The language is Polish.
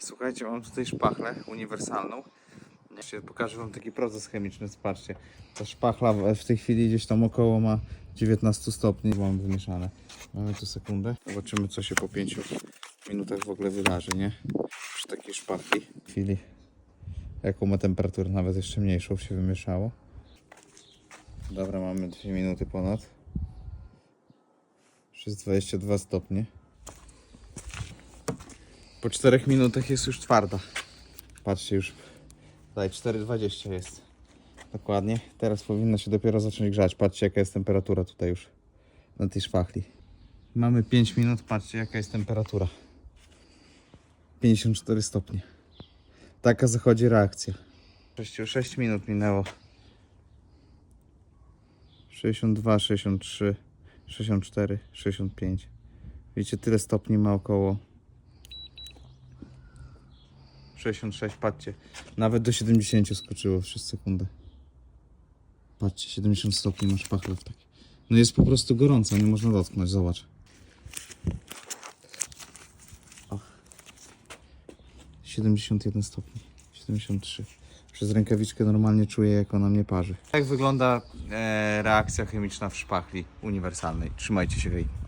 Słuchajcie, mam tutaj szpachlę uniwersalną. Pokażę Wam taki proces chemiczny, zobaczcie. Ta szpachla w- w tej chwili gdzieś tam około ma 19 stopni. Mam wymieszane. Mamy tu sekundę. Zobaczymy co się po 5 minutach w ogóle wydarzy, nie? Przy takiej szpachli. W chwili jaką ma temperaturę, nawet jeszcze mniejszą się wymieszało. Dobra, mamy 2 minuty ponad. Już jest 22 stopnie. Po 4 minutach jest już twarda. Patrzcie już. Tutaj 4,20 jest. Dokładnie. Teraz powinno się dopiero zacząć grzać. Patrzcie jaka jest temperatura tutaj już na tej szwachli. Mamy 5 minut, patrzcie jaka jest temperatura. 54 stopnie. Taka zachodzi reakcja. 6, 6 minut minęło. 62, 63, 64, 65. Widzicie, tyle stopni ma około 66, patrzcie. Nawet do 70 skoczyło przez sekundę. Patrzcie, 70 stopni masz pachlę w taki. No jest po prostu gorąco, nie można dotknąć, zobacz. O. 71 stopni, 73. Przez rękawiczkę normalnie czuję, jak ona mnie parzy. Jak wygląda e, reakcja chemiczna w szpachli uniwersalnej? Trzymajcie się, hej.